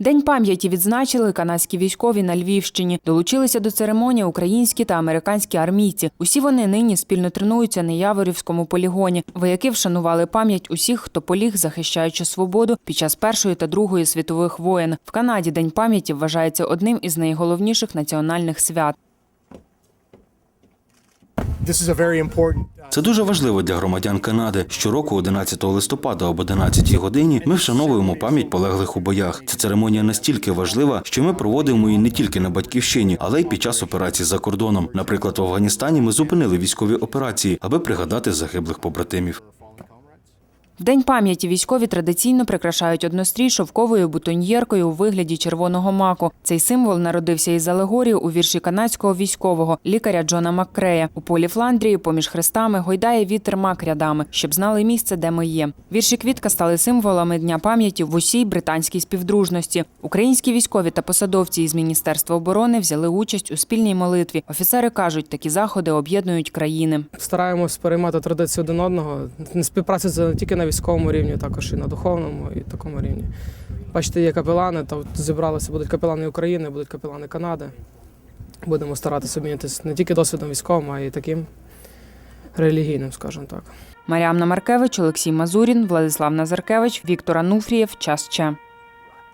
День пам'яті відзначили канадські військові на Львівщині. Долучилися до церемонії українські та американські армійці. Усі вони нині спільно тренуються на Яворівському полігоні. Вояки вшанували пам'ять усіх, хто поліг, захищаючи свободу під час Першої та Другої світових воєн. В Канаді День пам'яті вважається одним із найголовніших національних свят. Це дуже важливо для громадян Канади. Щороку, 11 листопада об 11 годині, ми вшановуємо пам'ять полеглих у боях. Ця церемонія настільки важлива, що ми проводимо її не тільки на батьківщині, але й під час операцій за кордоном. Наприклад, в Афганістані ми зупинили військові операції, аби пригадати загиблих побратимів. В День пам'яті військові традиційно прикрашають однострій шовковою бутоньєркою у вигляді червоного маку. Цей символ народився із алегорії у вірші канадського військового лікаря Джона Маккрея. У полі Фландрії поміж хрестами гойдає вітер мак рядами, щоб знали місце, де ми є. Вірші квітка стали символами дня пам'яті в усій британській співдружності. Українські військові та посадовці із міністерства оборони взяли участь у спільній молитві. Офіцери кажуть, такі заходи об'єднують країни. Стараємось переймати традицію один одного. Співпраця тільки на військовому рівні, також і на духовному і такому рівні. Бачите, є капелани, то зібралися, будуть капелани України, будуть капелани Канади. Будемо старатися обмінятися не тільки досвідом військовим, а й таким релігійним, скажімо так. Маріамна Маркевич, Олексій Мазурін, Владислав Назаркевич, Віктор Ануфрієв. Час Че.